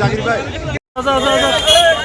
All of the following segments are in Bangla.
জাকির ভাই। আচ্ছা, আচ্ছা, আচ্ছা।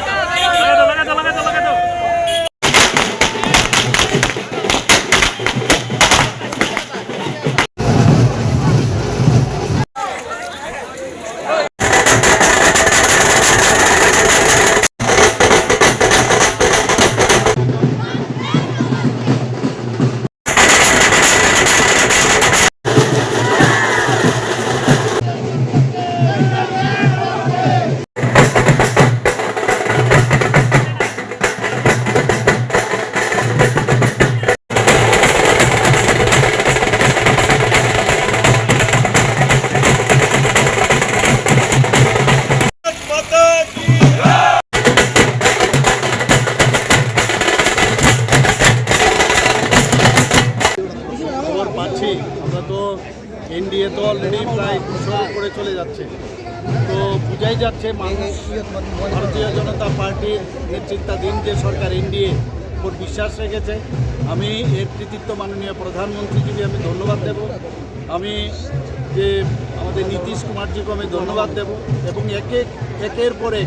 এনডিএ তো অলরেডি প্রায় দুশোর উপরে চলে যাচ্ছে। তো বোঝাই যাচ্ছে মানুষ, ভারতীয় জনতা পার্টির নেতৃত্বাধীন যে সরকার এনডিএ উপর বিশ্বাস রেখেছে। আমি এর কৃতিত্ব মাননীয় প্রধানমন্ত্রীজিকে আমি ধন্যবাদ দেব। আমি যে আমাদের নীতিশ কুমারজিকে আমি ধন্যবাদ দেব এবং একে, একের পরে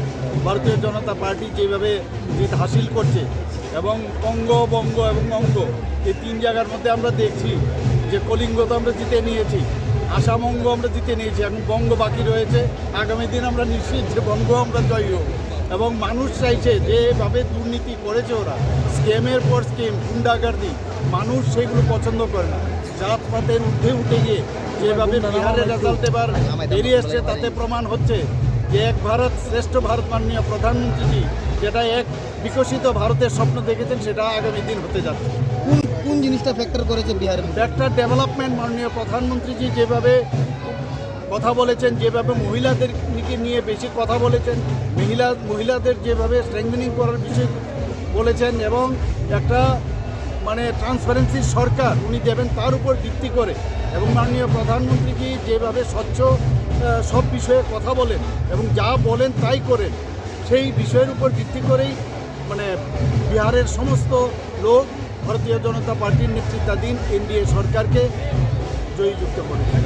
ভারতীয় জনতা পার্টি যেভাবে জিত হাসিল করছে এবং অঙ্গ, বঙ্গ এবং অঙ্গ, এই তিন জায়গার মধ্যে আমরা দেখছি যে কলিঙ্গ তো আমরা জিতে নিয়েছি আসাম অঙ্গ আমরা জিতে নিয়েছি, এখন বঙ্গ বাকি রয়েছে। আগামী দিন আমরা নিশ্চিত যে বঙ্গ আমরা জয়ী হব। এবং মানুষ চাইছে যেভাবে দুর্নীতি করেছে ওরা স্কেমের পর স্কিম গুন্ডাগার্দি, মানুষ সেগুলো পছন্দ করে না। জাতপাতের ঊর্ধ্বে উঠে গিয়ে যেভাবে বিহারের রেজাল্ট এবার বেরিয়ে এসছে, তাতে প্রমাণ হচ্ছে যে এক ভারত শ্রেষ্ঠ ভারত মাননীয় প্রধানমন্ত্রীজি যেটা এক বিকশিত ভারতের স্বপ্ন দেখেছেন সেটা আগামী দিন হতে যাচ্ছে কোন কোন জিনিসটা ফ্যাক্টর করেছে বিহারের? একটা ডেভেলপমেন্ট মাননীয় প্রধানমন্ত্রীজি যেভাবে কথা বলেছেন যেভাবে মহিলাদেরকে নিয়ে বেশি কথা বলেছেন মহিলা মহিলাদের যেভাবে স্ট্রেংথেনিং করার বিষয়ে বলেছেন এবং একটা মানে ট্রান্সপারেন্সি সরকার উনি দেবেন তার উপর ভিত্তি করে এবং মাননীয় প্রধানমন্ত্রীজি যেভাবে স্বচ্ছ সব বিষয়ে কথা বলেন এবং যা বলেন তাই করেন সেই বিষয়ের উপর ভিত্তি করেই মানে বিহারের সমস্ত লোক ভারতীয় জনতা পার্টির নেতৃত্বাধীন এনডিএ সরকারকে জয়যুক্ত করেছে।